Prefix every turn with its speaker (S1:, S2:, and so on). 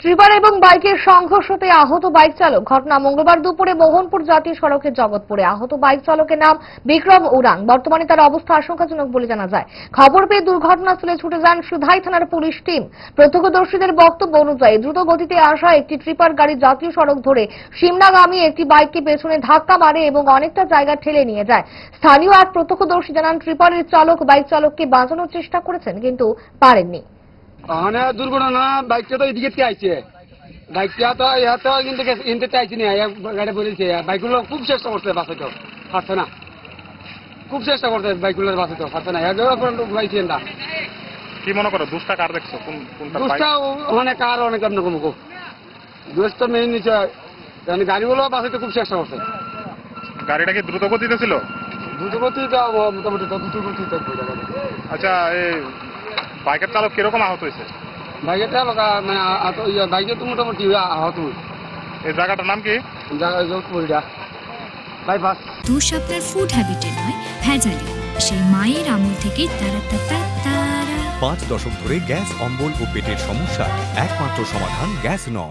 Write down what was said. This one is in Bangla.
S1: ট্রিপার এবং বাইকের সংঘর্ষতে আহত বাইক চালক। ঘটনা মঙ্গলবার দুপুরে মোহনপুর জাতীয় সড়কের জগৎপুরে। আহত বাইক চালকের নাম বিক্রম উরাং। বর্তমানে তার অবস্থা আশঙ্কাজনক বলে জানা যায়। খবর পেয়ে দুর্ঘটনাস্থলে ছুটে যান সুধাই থানার পুলিশ টিম। প্রত্যক্ষদর্শীদের বক্তব্য অনুযায়ী দ্রুত গতিতে আসা একটি ট্রিপার গাড়ি জাতীয় সড়ক ধরে সিমনাগামী একটি বাইককে পেছনে ধাক্কা মারে এবং অনেকটা জায়গা ঠেলে নিয়ে যায়। স্থানীয় এক প্রত্যক্ষদর্শী জানান ট্রিপারের চালক বাইক চালককে বাঁচানোর চেষ্টা করেছেন, কিন্তু পারেননি।
S2: মানে দুর্ঘটনা বাইকটা তো এদিকে আইছে। বাইকটা তো ইহা তো কিন্তু ইনতে চাইছি না গাড়ি বলেছে। বাইকগুলো খুব চেষ্টা করছে বাঁচাইতে পারছে না। খুব চেষ্টা করছে বাইকগুলোর বাঁচাইতে পারছে না। পর্যন্ত না।
S3: কি মনে করো দুষ্টা কার দেখছ?
S2: দুষ্টা অনেক আর অনেক আপনার কমুকো দুষ্ট মেইন নিচে মানে গাড়িগুলো বাঁচাইতে খুব চেষ্টা করছে।
S3: গাড়িটা কি দ্রুত গতিতে ছিল?
S2: দ্রুত গতিতে মোটামুটি তো দ্রুত গতিতে
S3: আচ্ছা এই বাইকের চালক কীরকম আহত হয়েছে?
S2: বাইকটা মানে আহত- বাইকে তো মোটামুটি আহত
S3: এই জায়গাটার নাম কি?
S2: জায়গা বাইপাস
S4: দোষ আপনার ফুড হ্যাবিটে নয় ভেজালে। সেই মায়ের আমল থেকে তারা।
S5: পাঁচ দশক ধরে গ্যাস অম্বল ও পেটের সমস্যা একমাত্র সমাধান গ্যাস নল।